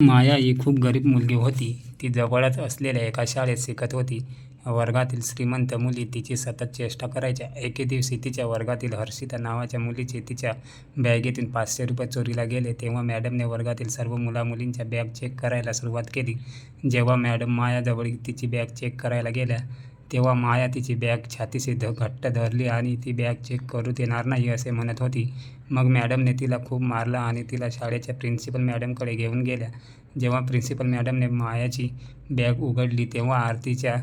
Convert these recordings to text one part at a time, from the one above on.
माया ही खूप गरीब मुलगी होती. ती जवळच असलेल्या एका शाळेत शिकत होती. वर्गातील श्रीमंत मुली तिची सतत चेष्टा करायच्या. एके दिवशी तिच्या वर्गातील हर्षिता नावाच्या मुलीचे तिच्या बॅगेतून पाचशे रुपये चोरीला गेले. तेव्हा मॅडमने वर्गातील सर्व मुलामुलींच्या बॅग चेक करायला सुरुवात केली. जेव्हा मॅडम मायाजवळ तिची बॅग चेक करायला गेल्या, तेव्हा माया तिची बॅग छातीशी घट्ट धरली आणि ती बॅग चेक करू देणार नाही असे म्हणत होती. मग मॅडमने तिला खूप मारलं आणि तिला शाळेच्या प्रिन्सिपल मॅडमकडे घेऊन गेल्या. जेव्हा प्रिन्सिपल मॅडमने मायाची बॅग उघडली तेव्हा आरतीच्या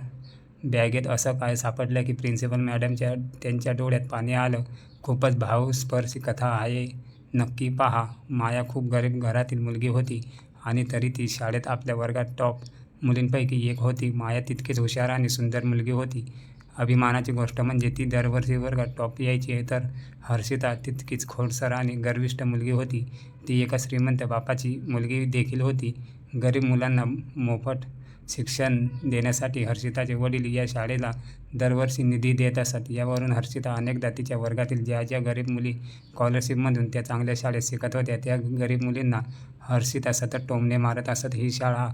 बॅगेत असं काय सापडलं की प्रिन्सिपल मॅडमच्या त्यांच्या डोळ्यात पाणी आलं. खूपच भावस्पर्शी कथा आहे, नक्की पहा. माया खूप गरीब घरातील मुलगी होती आणि तरी ती शाळेत आपल्या वर्गात टॉप मुलींपैकी एक होती. माया तितकीच हुशार आणि सुंदर मुलगी होती. अभिमानाची गोष्ट म्हणजे ती दरवर्षी वर्गात टॉप यायची. तर हर्षिता तितकीच खोडसर आणि गर्विष्ठ मुलगी होती. ती एका श्रीमंत बापाची मुलगी देखील होती. गरीब मुलांना मोफत शिक्षण देण्यासाठी हर्षिताचे वडील या शाळेला दरवर्षी निधी देत असत. यावरून हर्षिता अनेकदा तिच्या वर्गातील ज्या ज्या गरीब मुली स्कॉलरशिपमधून त्या चांगल्या शाळेत शिकत होत्या, त्या गरीब मुलींना हर्षिता सतत टोमणे मारत असत. ही शाळा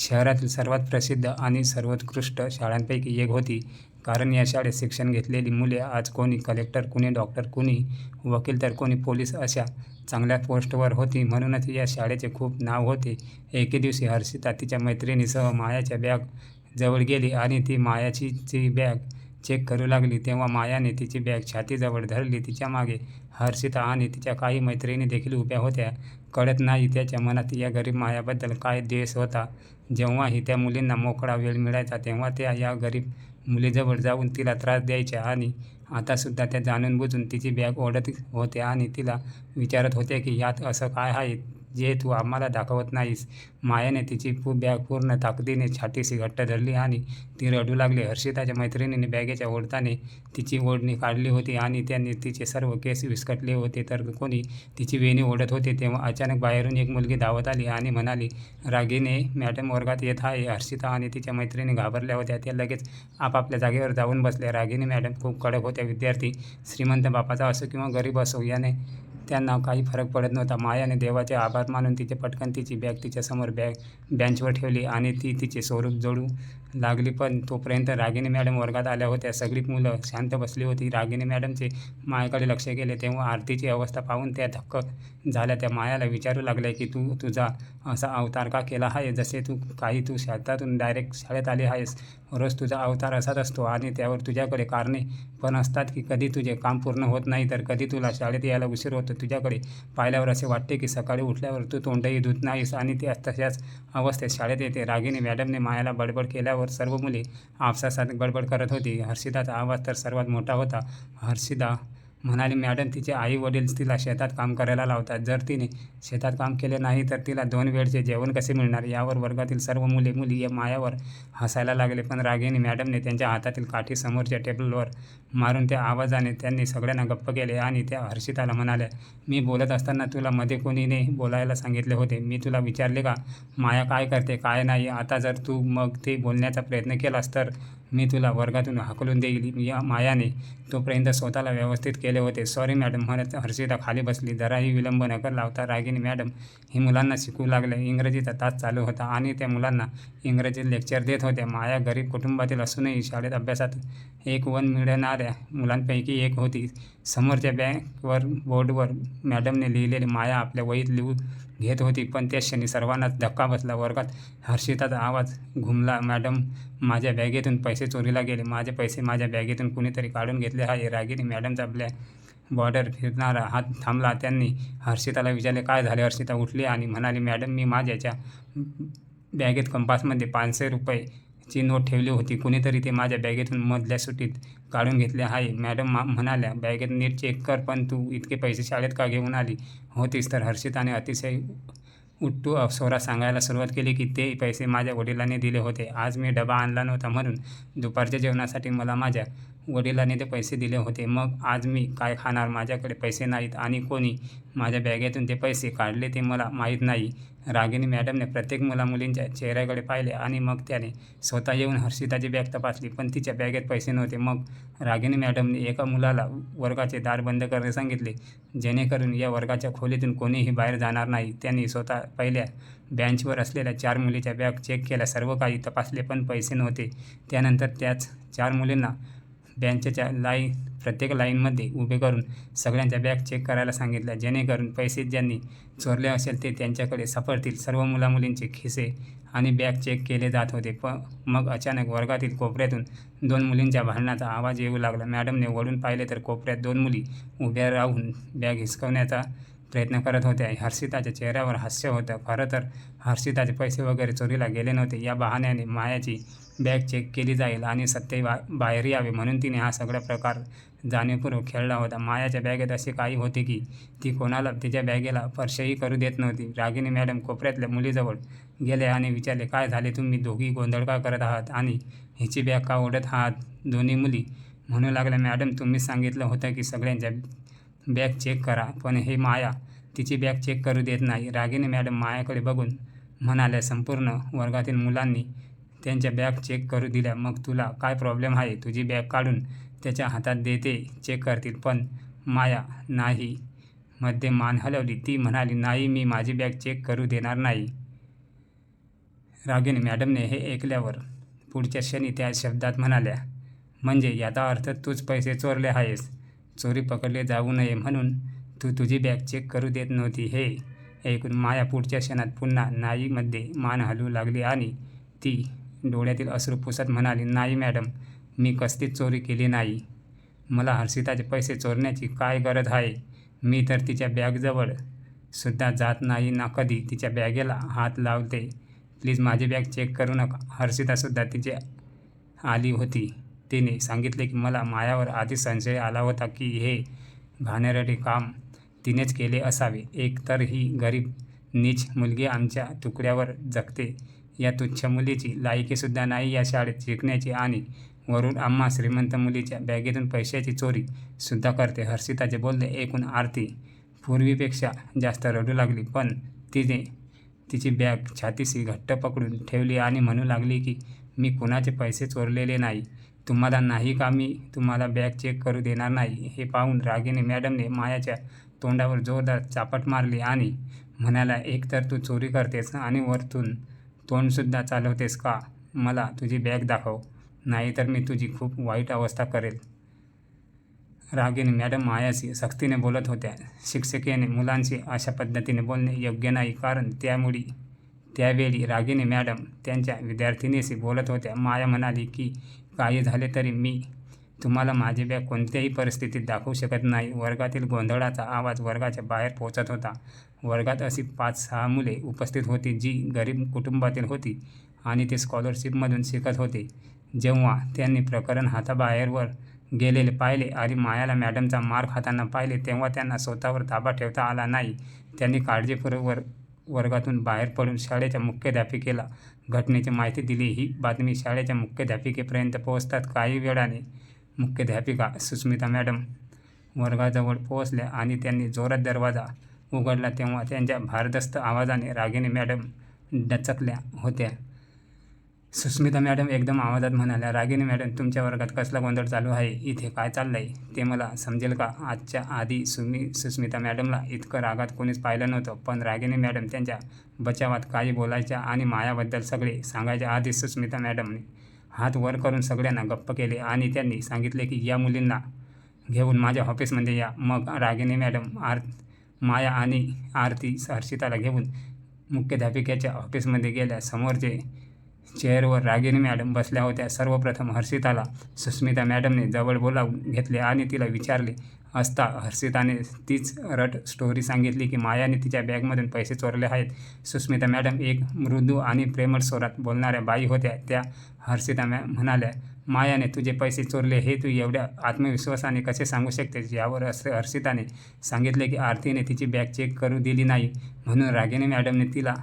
शहरातील सर्वात प्रसिद्ध आणि सर्वोत्कृष्ट शाळांपैकी एक होती. कारण या शाळेत शिक्षण घेतलेली मुले आज कोणी कलेक्टर, कुणी डॉक्टर, कुणी वकील तर कोणी पोलीस अशा चांगल्या पोस्टवर होती. म्हणूनच या शाळेचे खूप नाव होते. एके दिवशी हर्षिता तिच्या मैत्रिणीसह मायाच्या बॅग जवळ गेली आणि ती मायाची बॅग चेक करू लागली. तेव्हा मायाने तिची बॅग छातीजवळ धरली. तिच्यामागे हर्षिता आणि तिच्या काही मैत्रिणी देखील उभ्या होत्या. कळत नाही त्याच्या मनात या गरीब मायाबद्दल काय द्वेष होता. जेव्हाही त्या मुलींना मोकळा वेळ मिळायचा तेव्हा त्या या गरीब मुलीजवळ जाऊन तिला त्रास द्यायच्या आणि आतासुद्धा त्या जाणून-बुजून तिची बॅग ओढत होत्या आणि तिला विचारत होते की यात असं काय आहे जे तू आम्हाला दाखवत नाहीस? मायाने तिची पू बॅग पूर्ण ताकदीने छातीशी घट्ट धरली आणि ती रडू लागली. हर्षिताच्या मैत्रिणीने बॅगेच्या ओढताने तिची ओढणी काढली होती आणि त्यांनी तिचे सर्व केस विस्कटले होते तर कोणी तिची वेणी ओढत होते. तेव्हा अचानक बाहेरून एक मुलगी धावत आली आणि म्हणाली, रागीने मॅडम वर्गात येत आहे. हर्षिता आणि तिच्या मैत्रिणी घाबरल्या होत्या. त्या लगेच आपापल्या जागेवर जाऊन बसल्या. रागिनी मॅडम खूप कडक होत्या. विद्यार्थी श्रीमंत बापाचा असो किंवा गरीब असो, याने त्यांना काही फरक पडत नव्हता. मायाने देवाचे आभार मानून तिचे पटकन तिची बॅग तिच्यासमोर बॅग बेंचवर ठेवली आणि ती तिचे स्वरूप जोडू लागली. पण तोपर्यंत रागिनी मॅडम वर्गात आल्या होत्या. सगळी मुलं शांत बसली होती. रागिनी मॅडमचे मायाकडे लक्ष गेले तेव्हा आरतीची अवस्था पाहून त्या धक्क झाल्या. त्या मायाला विचारू लागल्या की तू तुझा असा अवतार का केला आहे? जसे तू काही तू शेतातून डायरेक्ट शाळेत आली आहेस. रोज तुझा अवतार असाच असतो आणि त्यावर तुझ्याकडे कारणे पण असतात की कधी तुझे काम पूर्ण होत नाही तर कधी तुला शाळेत यायला उशीर होतो. तुझ्याकडे पाहिल्यावर असे वाटते की सकाळी उठल्यावर तू तोंडही धुत नाहीस आणि ते तशाच अवस्थेत शाळेत येते. रागिनी मॅडमने मायाला बडबड केल्यावर सर्व मुले आपसासात बडबड करत होती. हर्षिदाचा आवाज तर सर्वात मोठा होता. हर्षिदा म्हणाली, मॅडम तिचे आई-वडील तिला शेतात काम करायला लावतात. जर तिने शेतात काम केले नाही तर तिला दोन वेळचे जेवण कसे मिळणार? यावर वर्गातील सर्व मुले-मुली या मायावर हसायला लागले. पण रागिनी मॅडमने त्यांच्या हातातील काठी समोरच्या टेबलवर मारून त्या आवाजाने त्यांनी सगळ्यांना गप्प केले आणि त्या हर्षिताला म्हणाल्या, मी बोलत असताना तुला मध्ये कोणीने बोलायला सांगितले होते? मी तुला विचारले का माया काय करते, काय नाही? आता जर तू मग ते बोलण्याचा प्रयत्न केलास तर मी तुला वर्गातून हाकलून या मायाने तोपर्यंत स्वतःला व्यवस्थित केले होते. सॉरी मॅडम म्हणत हर्षिता खाली बसली. जराही विलंब न कर लावता रागिनी मॅडम ही मुलांना शिकू लागले इंग्रजीचा तास चालू होता आणि त्या मुलांना इंग्रजी लेक्चर देत होत्या. माया गरीब कुटुंबातील असूनही शाळेत अभ्यासात एक वन मिळणाऱ्या मुलांपैकी एक होती. समोरच्या बँकवर बोर्डवर मॅडमने लिहिलेले माया आपल्या वहीत लिहून घेत होती. पण त्या क्षणी सर्वांनाच धक्का बसला. वर्गात हर्षिताचा आवाज घुमला, मॅडम माझ्या बॅगेतून पैसे चोरीला गेले. माझे पैसे माझ्या बॅगेतून कुणीतरी काढून घेतले आहे. रागिनी मॅडमचा आपल्या बॉर्डर फिरणारा हात थांबला. त्यांनी हर्षिताला विचारले, काय झाले? हर्षिता उठली आणि म्हणाली, मॅडम मी माझ्याच्या बॅगेत कंपासमध्ये पाचशे रुपये ची नोट ठेवली होती. कुणीतरी ते माझ्या बॅगेतून मधल्या सुट्टीत काढून घेतले आहे. मॅडम मा म्हणाल्या, बॅगेत नीट चेक कर. पण तू इतके पैसे शाळेत का घेऊन आली होतीस? तर हर्षिताने अतिशय उट्टू स्वरात सांगायला सुरुवात केली की ते पैसे माझ्या वडिलांनी दिले होते. आज मी डबा आणला नव्हता म्हणून दुपारच्या जेवणासाठी मला माझ्या वडिलांनी ते पैसे दिले होते. मग आज मी काय खाणार? माझ्याकडे पैसे नाहीत आणि कोणी माझ्या बॅगेतून ते पैसे काढले ते मला माहीत नाही. रागिनी मॅडमने प्रत्येक मुला मुलींच्या चेहऱ्याकडे पाहिले आणि मग त्याने स्वतः येऊन हर्षिताची बॅग तपासली. पण तिच्या बॅगेत पैसे नव्हते. मग रागिनी मॅडमने एका मुलाला वर्गाचे दार बंद करणे सांगितले, जेणेकरून या वर्गाच्या खोलीतून कोणीही बाहेर जाणार नाही. त्यांनी स्वतः पहिल्या बँचवर असलेल्या चार मुलीच्या बॅग चेक केल्या सर्व काही तपासले पण पैसे नव्हते त्यानंतर त्याच चार मुलींना बेंचच्या लाईन प्रत्येक लाईनमध्ये उभे करून सगळ्यांच्या बॅग चेक करायला सांगितल्या जेणेकरून पैसे ज्यांनी चोरले असेल ते त्यांच्याकडे सापडतील. सर्व मुलामुलींचे खिसे आणि बॅग चेक केले जात होते. प मग अचानक वर्गातील कोपऱ्यातून दोन मुलींच्या भांडणाचा आवाज येऊ लागला. मॅडमने वळून पाहिले तर कोपऱ्यात दोन मुली उभ्या राहून बॅग हिसकवण्याचा प्रयत्न करत होत्या. हर्षिताच्या चेहऱ्यावर हास्य होतं. खरं तर हर्षिताचे पैसे वगैरे चोरीला गेले नव्हते. या बहाण्याने मायाची बॅग चेक केली जाईल आणि सत्य बा बाहेर यावे म्हणून तिने हा सगळा प्रकार जाणीवपूर्वक खेळला होता. मायाच्या बॅगेत असे काही होते की ती कोणाला तिच्या बॅगेला स्पर्शही करू देत नव्हती. रागिनी मॅडम कोपऱ्यातल्या मुलीजवळ गेले आणि विचारले काय झाले? तुम्ही दोघी गोंधळ का करत आहात? आणि हिची बॅग का ओढत आहात? दोन्ही मुली म्हणू लागल्या मॅडम तुम्ही सांगितलं होतं की सगळ्यांच्या बॅग चेक करा पण हे माया तिची बॅग चेक करू देत नाही. रागिनी मॅडम मायाकडे बघून म्हणाल्या संपूर्ण वर्गातील मुलांनी त्यांच्या बॅग चेक करू दिल्या. मग तुला काय प्रॉब्लेम आहे? तुझी बॅग काढून त्याच्या हातात देते चेक करतील. पण माया नाही मध्ये मान हलवली. ती म्हणाली नाही मी माझी बॅग चेक करू देणार नाही. रागिनी मॅडमने हे ऐकल्यावर पुढच्या क्षणी त्या शब्दात म्हणाल्या म्हणजे याचा अर्थ तूच पैसे चोरले आहेस? चोरी पकडले जाऊ नये म्हणून तू तुझी बॅग चेक करू देत नव्हती हे ऐकून माया पुढच्या क्षणात पुन्हा नाईमध्ये मान हलवू लागली आणि ती डोळ्यातील अश्रू पुसत म्हणाली नाही मॅडम मी कसलीच चोरी केली नाही. मला हर्षिताचे पैसे चोरण्याची काय गरज आहे? मी तर तिच्या बॅगजवळ सुद्धा जात नाही ना कधी. तिच्या बॅगेला हात लावते. प्लीज माझी बॅग चेक करू नका. हर्षितासुद्धा तिचे आली होती. तिने सांगितले की मला मायावर आधी संशय आला होता की हे घाणेरडे काम तिनेच केले असावे. एक तर ही गरीब नीच मुलगी आमच्या तुकड्यावर जगते. या तुच्छ मुलीची लायकीसुद्धा नाही या शाळेत शिकण्याची आणि वरून आम्हा श्रीमंत मुलीच्या बॅगेतून पैशाची चोरी सुद्धा करते. हर्षिताचे बोलले ऐकून आरती पूर्वीपेक्षा जास्त रडू लागली पण तिने तिची बॅग छातीशी घट्ट पकडून ठेवली आणि म्हणू लागली की मी कुणाचे पैसे चोरलेले नाही. तुम्हाला नाही का मी तुम्हाला बॅग चेक करू देणार नाही? हे पाहून रागिनी मॅडमने मायाच्या तोंडावर जोरदार चापट मारली आणि म्हणाला एकतर तू चोरी करतेस आणि वरतून तोंडसुद्धा चालवतेस का? मला तुझी बॅग दाखव नाहीतर मी तुझी खूप वाईट अवस्था करेल. रागिनी मॅडम मायाशी सक्तीने बोलत होत्या. शिक्षिकेने मुलांशी अशा पद्धतीने बोलणे योग्य नाही कारण त्यामुळे त्यावेळी रागिनी मॅडम त्यांच्या विद्यार्थिनीशी बोलत होत्या. माया म्हणाली की काही झाले तरी मी तुम्हाला माझी बॅग कोणत्याही परिस्थितीत दाखवू शकत नाही. वर्गातील गोंधळाचा आवाज वर्गाच्या बाहेर पोहोचत होता. वर्गात अशी पाच सहा मुले उपस्थित होती जी गरीब कुटुंबातील होती आणि ते स्कॉलरशिपमधून शिकत होते. जेव्हा त्यांनी प्रकरण हाताबाहेरवर गेलेले पाहिले आणि मायाला मॅडमचा मार खाताना पाहिले तेव्हा त्यांना स्वतःवर ताबा ठेवता आला नाही. त्यांनी काळजीपूर्वक वर्गातून बाहेर पडून शाळेच्या मुख्याध्यापिकेला घटनेची माहिती दिली. ही बातमी शाळेच्या मुख्याध्यापिकेपर्यंत पोहोचतात काही वेळाने मुख्याध्यापिका सुस्मिता मॅडम वर्गाजवळ पोहोचल्या आणि त्यांनी जोरात दरवाजा उघडला तेव्हा त्यांच्या भारदस्त आवाजाने रागिनी मॅडम डचकल्या होत्या. सुस्मिता मॅडम एकदम आवाजात म्हणाल्या रागिनी मॅडम तुमच्या वर्गात कसला गोंधळ चालू आहे? इथे काय चाललंय? ते मला समजेल का? आजच्या आधी सुमी सुस्मिता मॅडमला इतकं रागात कोणीच पाहिलं नव्हतं पण रागिनी मॅडम त्यांच्या बचावात काही बोलायच्या आणि मायाबद्दल सगळे सांगायच्या आधी सुस्मिता मॅडमने हात वर करून सगळ्यांना गप्प केले आणि त्यांनी सांगितले की या मुलींना घेऊन माझ्या ऑफिसमध्ये या. मग रागिनी मॅडम आर माया आणि आरती हर्षिताला घेऊन मुख्याध्यापिकेच्या ऑफिसमध्ये गेल्या. समोरचे चेअरवर रागिनी मॅडम बसल्या होत्या. सर्वप्रथम हर्षिताला सुस्मिता मॅडमने जवळ बोलावून घेतले आणि तिला विचारले असता हर्षिताने तीच रट स्टोरी सांगितली की मायाने तिच्या बॅगमधून पैसे चोरले आहेत? सुस्मिता मॅडम एक मृदू आणि प्रेमळ स्वरात बोलणाऱ्या बाई होत्या. त्या हर्षिता मॅ म्हणाल्या मायाने तुझे पैसे चोरले हे तू एवढ्या आत्मविश्वासाने कसे सांगू शकतेस? यावर असे हर्षिताने सांगितले की आरतीने तिची बॅग चेक करू दिली नाही. म्हणून रागिनी मॅडमने तिला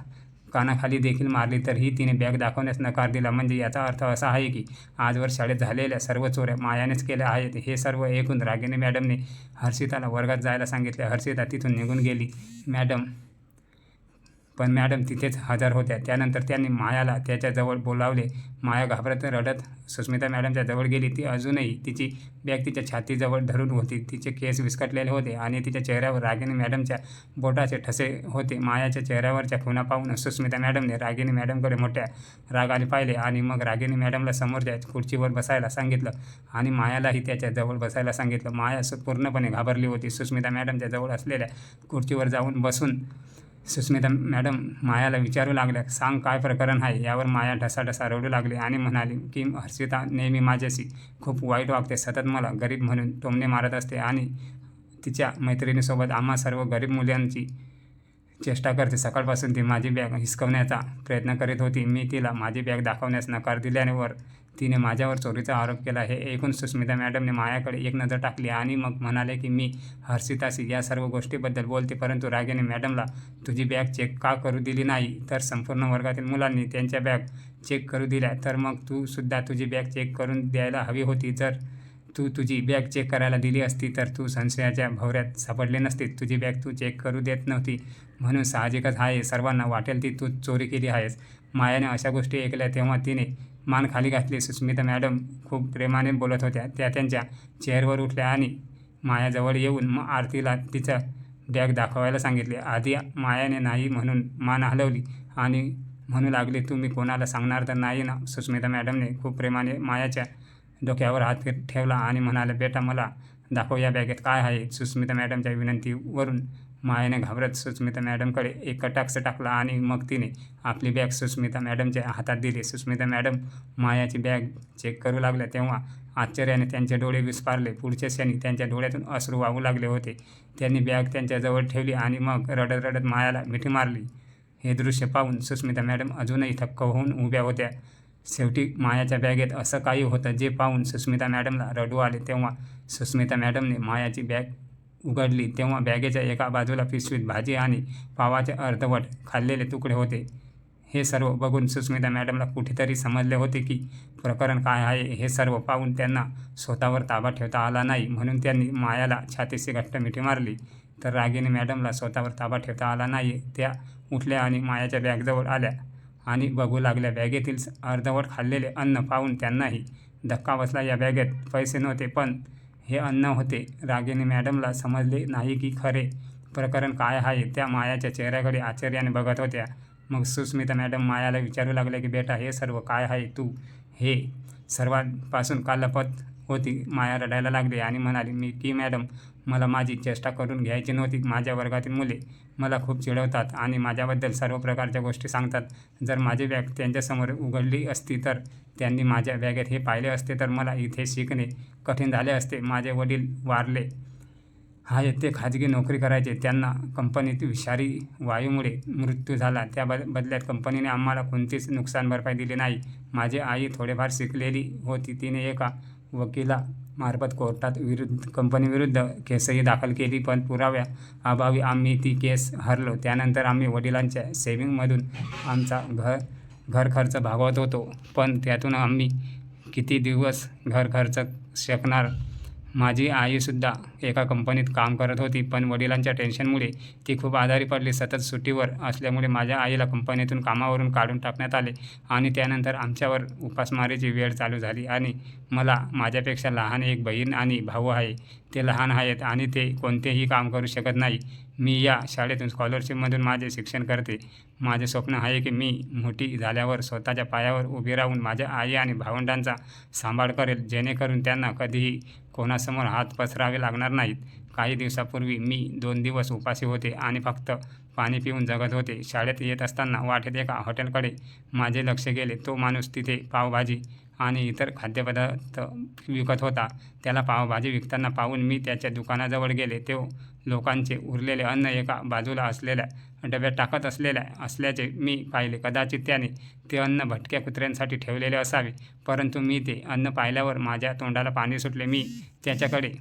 कानाखाली देखील मारली तरीही तिने बॅग दाखवण्यास नकार दिला. म्हणजे याचा अर्थ असा आहे की आजवर शाळेत झालेल्या सर्व चोऱ्या मायानेच केल्या आहेत. हे सर्व ऐकून रागिनी मॅडमने हर्षिताला वर्गात जायला सांगितले. हर्षिता तिथून निघून गेली. मॅडम पण मॅडम तिथेच हजर होत्या. त्यानंतर त्यांनी मायाला त्याच्याजवळ बोलावले. माया घाबरत रडत सुस्मिता मॅडमच्या जवळ गेली. ती अजूनही तिची बॅग तिच्या छातीजवळ धरून होती. तिचे केस विस्कटलेले होते आणि तिच्या चेहऱ्यावर रागिनी मॅडमच्या बोटाचे ठसे होते. मायाच्या चेहऱ्यावरच्या खुना पाहून सुस्मिता मॅडमने रागिनी मॅडमकडे मोठ्या रागाने पाहिले आणि मग रागिनी मॅडमला समोरच्या खुर्चीवर बसायला सांगितलं आणि मायालाही त्याच्याजवळ बसायला सांगितलं. माया पूर्णपणे घाबरली होती. सुस्मिता मॅडमच्या जवळ असलेल्या खुर्चीवर जाऊन बसून सुस्मिता मॅडम मायाला विचारू लागल्या सांग काय प्रकरण आहे? यावर माया ढसाढसा रडू लागली आणि म्हणाली की हर्षिता नेहमी माझ्याशी खूप वाईट वागते सतत मला गरीब म्हणून टोमणे मारत असते आणि तिच्या मैत्रिणीसोबत आम्हा सर्व गरीब मुलांची चेष्टा करते. सकाळपासून ती माझी बॅग हिसकवण्याचा प्रयत्न करीत होती. मी तिला माझी बॅग दाखवण्यास नकार दिल्यावर तिने माझ्यावर चोरीचा आरोप केला. हे ऐकून सुस्मिता मॅडमने मायाकडे एक नजर टाकली आणि मग म्हणाले की मी हर्षिताशी या सर्व गोष्टीबद्दल बोलते परंतु रागेने मॅडमला तुझी बॅग चेक का करू दिली नाही? तर संपूर्ण वर्गातील मुलांनी त्यांच्या बॅग चेक करू दिल्या. तर मग तू सुद्धा तुझी बॅग चेक करून द्यायला हवी होती. जर तू तुझी बॅग चेक करायला दिली असती तर तू संशयाच्या भवऱ्यात सापडले नसते तुझी बॅग तू चेक करू देत नव्हती. म्हणून साहजिकच आहे सर्वांना वाटेल ती तू चोरी केली आहेस. मायाने अशा गोष्टी ऐकल्या तेव्हा तिने मान खाली घातली. सुस्मिता मॅडम खूप प्रेमाने बोलत होत्या. त्या त्यांच्या चेअरवर उठल्या आणि मायाजवळ येऊन मग आरतीला तिचं बॅग दाखवायला सांगितले. आधी मायाने नाही म्हणून मान हलवली आणि म्हणू लागली तुम्ही कोणाला सांगणार तर नाही ना? सुस्मिता मॅडमने खूप प्रेमाने मायाच्या डोक्यावर हात ठेवला आणि म्हणाले बेटा मला दाखव या बॅगेत काय आहे. सुस्मिता मॅडमच्या विनंतीवरून मायाने घाबरत सुस्मिता मॅडमकडे एक कटाक्ष टाकला आणि मग तिने आपली बॅग सुस्मिता मॅडमच्या हातात दिली. सुस्मिता मॅडम मायाची बॅग चेक करू लागल्या तेव्हा आश्चर्याने त्यांचे डोळे विस्पारले पुढच्या क्षणी त्यांच्या डोळ्यातून अश्रू वाहू लागले होते. त्यांनी बॅग त्यांच्याजवळ ठेवली आणि मग रडत रडत मायाला मिठी मारली. हे दृश्य पाहून सुस्मिता मॅडम अजूनही थक्क होऊन उभ्या होत्या. शेवटी मायाच्या बॅगेत असं काही होतं जे पाहून सुस्मिता मॅडमला रडू आले तेव्हा सुस्मिता मॅडमने मायाची बॅग उघडली तेव्हा बॅगेच्या एका बाजूला पिशवीत भाजी आणि पावाचे अर्धवट खाल्लेले तुकडे होते. हे सर्व बघून सुस्मिता मॅडमला कुठेतरी समजले होते की प्रकरण काय आहे हे सर्व पाहून त्यांना स्वतःवर ताबा ठेवता आला नाही म्हणून त्यांनी मायाला छातीशी घट्ट मिठी मारली. तर रागिनी मॅडमला स्वतःवर ताबा ठेवता आला नाही त्या उठल्या आणि मायाच्या बॅगजवळ आल्या आणि बघू लागल्या बॅगेतील अर्धवट खाल्लेले अन्न पाहून त्यांनाही धक्का बसला. या बॅगेत पैसे नव्हते पण हे अन्न होते. रागिनी मॅडमला समजले नाही की खरे प्रकरण काय आहे. त्या मायाच्या चेहऱ्याकडे आश्चर्याने बघत होत्या. मग सुस्मिता मॅडम मायाला विचारू लागले की बेटा हे सर्व काय आहे तू? हे सर्वांपासून का लपत होती. माया रडायला लागली आणि म्हणाली मी की मॅडम मला माझी चेष्टा करून घ्यायची नव्हती. माझ्या वर्गातील मुले मला खूप चिडवतात आणि माझ्याबद्दल सर्व प्रकारच्या गोष्टी सांगतात. जर माझी बॅग त्यांच्यासमोर उघडली असती तर त्यांनी माझ्या बॅगेत हे पाहिले असते तर मला इथे शिकणे कठीण झाले असते. माझे वडील वारले. हा ते खाजगी नोकरी करायचे. त्यांना कंपनीत विषारी वायूमुळे मृत्यू झाला. त्या बद बदल्यात कंपनीने आम्हाला कोणतीच नुकसान भरपाई दिली नाही. माझी आई थोडेफार शिकलेली होती. तिने एका वकिलामार्फत कोर्टात विरुद्ध कंपनीविरुद्ध केसही दाखल केली पण पुराव्या अभावी आम्ही ती केस हरलो. त्यानंतर आम्ही वडिलांच्या सेविंगमधून आमचा घर घर खर्च भागवत होतो. पण त्यातून आम्ही किती दिवस घर खर्च शकणार? माझी आईसुद्धा एका कंपनीत काम करत होती पण वडिलांच्या टेन्शनमुळे ती खूप आजारी पडली. सतत सुट्टीवर असल्यामुळे माझ्या आईला कंपनीतून कामावरून काढून टाकण्यात आले आणि त्यानंतर आमच्यावर उपासमारीची वेळ चालू झाली आणि मला माझ्यापेक्षा लहान एक बहीण आणि भाऊ आहे. ते लहान आहेत आणि ते कोणतेही काम करू शकत नाही. मी या शाळेतून स्कॉलरशिपमधून माझे शिक्षण करते. माझे स्वप्न आहे की मी मोठी झाल्यावर स्वतःच्या पायावर उभी राहून माझ्या आई आणि भावंडांचा सांभाळ करेल जेणेकरून त्यांना कधीही कोणासमोर हात पसरावे लागणार नाहीत. काही दिवसापूर्वी मी दोन दिवस उपाशी होते आणि फक्त पाणी पिऊन जगत होते. शाळेत येत असताना वाटेत एका हॉटेलकडे माझे लक्ष गेले. तो माणूस तिथे पावभाजी आणि इतर खाद्यपदार्थ विकत होता. त्याला पावभाजी विकताना पाहून मी त्याच्या दुकानाजवळ गेले. तो लोकांचे उरलेले अन्न एका बाजूला असलेल्या डब्यात टाकत असलेल्या असल्याचे मी पाहिले. कदाचित त्याने ते अन्न भटक्या कुत्र्यांसाठी ठेवलेले असावे परंतु मी ते अन्न पाहिल्यावर माझ्या तोंडाला पाणी सुटले. मी त्याच्याकडे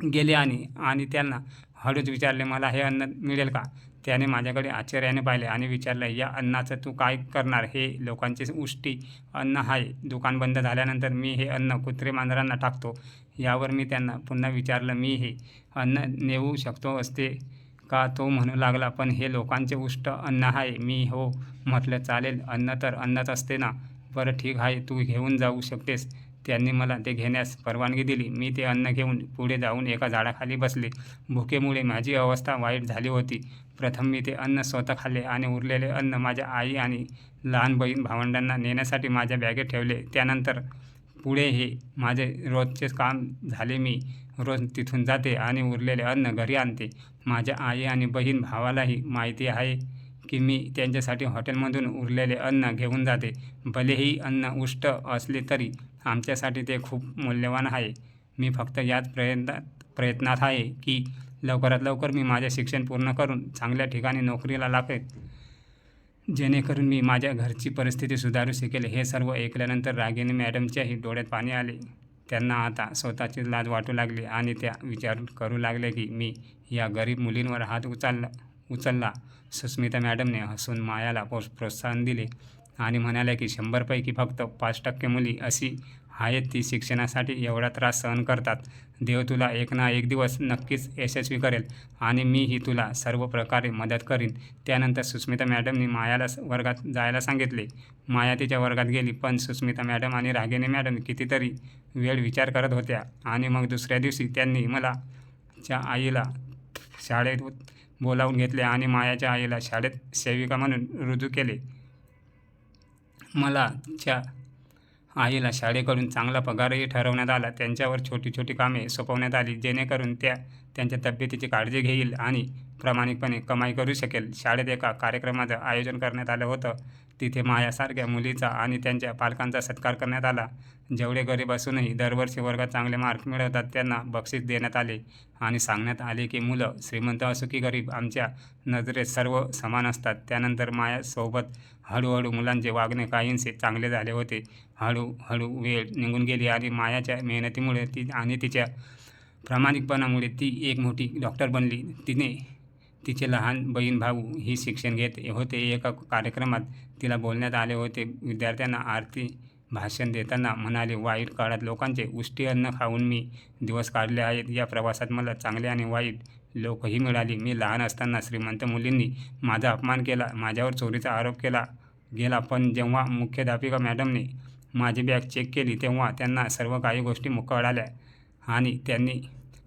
गेले आणि आणि त्यांना हळूच विचारले मला हे अन्न मिळेल का? त्याने माझ्याकडे आश्चर्याने पाहिले आणि विचारलं या अन्नाचं तू काय करणार? हे लोकांचे उष्टी अन्न आहे. दुकान बंद झाल्यानंतर मी हे अन्न कुत्रे मांजरांना टाकतो. यावर मी त्यांना पुन्हा विचारलं मी हे अन्न नेऊ शकतो असते का? तो म्हणू लागला पण हे लोकांचे उष्ट अन्न आहे. मी हो म्हटलं चालेल. अन्न तर अन्नच असते ना. बरं ठीक आहे तू घेऊन जाऊ शकतेस. त्यांनी मला ते घेण्यास परवानगी दिली. मी ते अन्न घेऊन पुढे जाऊन एका झाडाखाली बसले. भुकेमुळे माझी अवस्था वाईट झाली होती. प्रथम मी ते अन्न स्वतः खाल्ले आणि उरलेले अन्न माझ्या आई आणि लहान बहीण भावंडांना नेण्यासाठी माझ्या बॅगेत ठेवले. त्यानंतर पुढे हे माझे रोजचे काम झाले. मी रोज तिथून जाते आणि उरलेले अन्न घरी आणते. माझ्या आई आणि बहीण भावालाही माहिती आहे. की मी त्यांच्यासाठी हॉटेलमधून उरलेले अन्न घेऊन जाते. भलेही अन्न उष्ट असले तरी आमच्यासाठी ते खूप मौल्यवान आहे. मी फक्त याच प्रयत्नात प्रयत्नात आहे की लवकरात लवकर मी माझे शिक्षण पूर्ण करून चांगल्या ठिकाणी नोकरीला लागेल. जेणेकरून मी माझ्या घरची परिस्थिती सुधारू शकेल हे सर्व ऐकल्यानंतर रागिनी मॅडमच्याही डोळ्यात पाणी आले. त्यांना आता स्वतःची लाज वाटू लागली आणि त्या विचार करू लागले की मी या गरीब मुलींवर हात उचलला. उचलला. सुस्मिता मॅडमने हसून मायाला प्रोस प्रोत्साहन दिले आणि म्हणाल्या की शंभरपैकी फक्त पाच टक्के मुली अशी आहेत ती शिक्षणासाठी एवढा त्रास सहन करतात. देव तुला एक ना एक दिवस नक्कीच यशस्वी करेल आणि मीही तुला सर्व प्रकारे मदत करीन. त्यानंतर सुस्मिता मॅडमनी मायाला वर्गात जायला सांगितले. माया तिच्या वर्गात गेली पण सुस्मिता मॅडम आणि रागिनी मॅडम कितीतरी वेळ विचार करत होत्या आणि मग दुसऱ्या दिवशी त्यांनी मला च्या आईला शाळेत बोलावून घेतले आणि मायाच्या आईला शाळेत सेविका म्हणून रुजू केले. मला च्या आईला शाळेकडून चांगला पगारही ठरवण्यात आला. त्यांच्यावर छोटी छोटी कामे सोपवण्यात आली जेणेकरून त्या त्यांच्या तब्येतीची काळजी घेईल आणि प्रामाणिकपणे कमाई करू शकेल. शाळेत एका कार्यक्रमाचं आयोजन करण्यात आलं होतं. तिथे मायासारख्या मुलीचा आणि त्यांच्या पालकांचा सत्कार करण्यात आला. जेवढे गरीब असूनही दरवर्षी वर्गात चांगले मार्क मिळवतात त्यांना बक्षीस देण्यात आले आणि सांगण्यात आले की मुलं श्रीमंत असो की गरीब आमच्या नजरेत सर्व समान असतात त्यानंतर मायासोबत हळूहळू मुलांचे वागणे काहींसे चांगले झाले होते. हळूहळू वेळ निघून गेली आणि मायाच्या मेहनतीमुळे ती आणि तिच्या प्रामाणिकपणामुळे ती एक मोठी डॉक्टर बनली. तिने तिचे लहान बहीण भाऊ ही शिक्षण घेत होते. एका कार्यक्रमात तिला बोलण्यात आले होते. विद्यार्थ्यांना आरती भाषण देताना म्हणाले वाईट काळात लोकांचे उष्टी अन्न खाऊन मी दिवस काढले आहेत. या प्रवासात मला चांगले आणि वाईट लोकही मिळाली. मी लहान असताना श्रीमंत मुलींनी माझा अपमान केला माझ्यावर चोरीचा आरोप केला गेला. पण जेव्हा मुख्याध्यापिका मॅडमने माझी बॅग चेक केली तेव्हा त्यांना सर्व काही गोष्टी कळाल्या आणि त्यांनी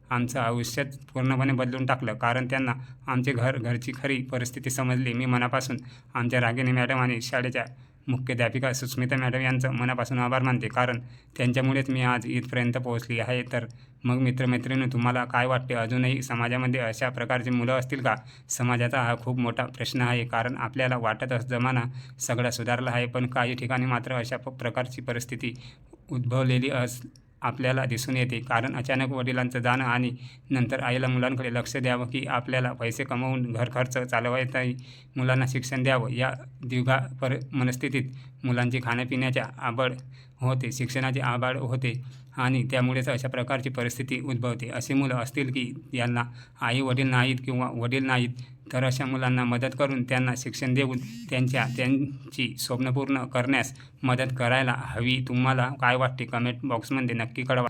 आमचं आयुष्यच पूर्णपणे बदलून टाकलं. कारण त्यांना आमचे घर घरची खरी परिस्थिती समजली. मी मनापासून आमच्या रागिनी मॅडम आणि शाळेच्या मुख्याध्यापिका सुस्मिता मॅडम यांचं मनापासून आभार मानते. कारण त्यांच्यामुळेच मी आज इथपर्यंत पोहोचली आहे. तर मग मित्रमैत्रिणी तुम्हाला काय वाटते? अजूनही समाजामध्ये अशा प्रकारची मुलं असतील का? समाजाचा हा खूप मोठा प्रश्न आहे. कारण आपल्याला वाटत अस जमाना सगळा सुधारला आहे. पण काही ठिकाणी मात्र अशा प प्रकारची परिस्थिती उद्भवलेली अस आपल्याला दिसून येते. कारण अचानक वडिलांचं जाणं आणि नंतर आईला मुलांकडे लक्ष द्यावं की आपल्याला पैसे कमवून घर खर्च चालवायचाही मुलांना शिक्षण द्यावं. या द्विधा पर मनस्थितीत मुलांची खाण्यापिण्याच्या आबड होते. शिक्षणाची आबाड होते आणि त्यामुळेच अशा प्रकारची परिस्थिती उद्भवते. अशी मुलं असतील की यांना आई वडील नाहीत किंवा वडील नाहीत तर अशा मुलांना मदत करून त्यांना शिक्षण देऊन त्यांच्या त्यांची स्वप्न पूर्ण करण्यास मदत करायला हवी. तुम्हाला काय वाटते? कमेंट बॉक्समध्ये नक्की कळवा.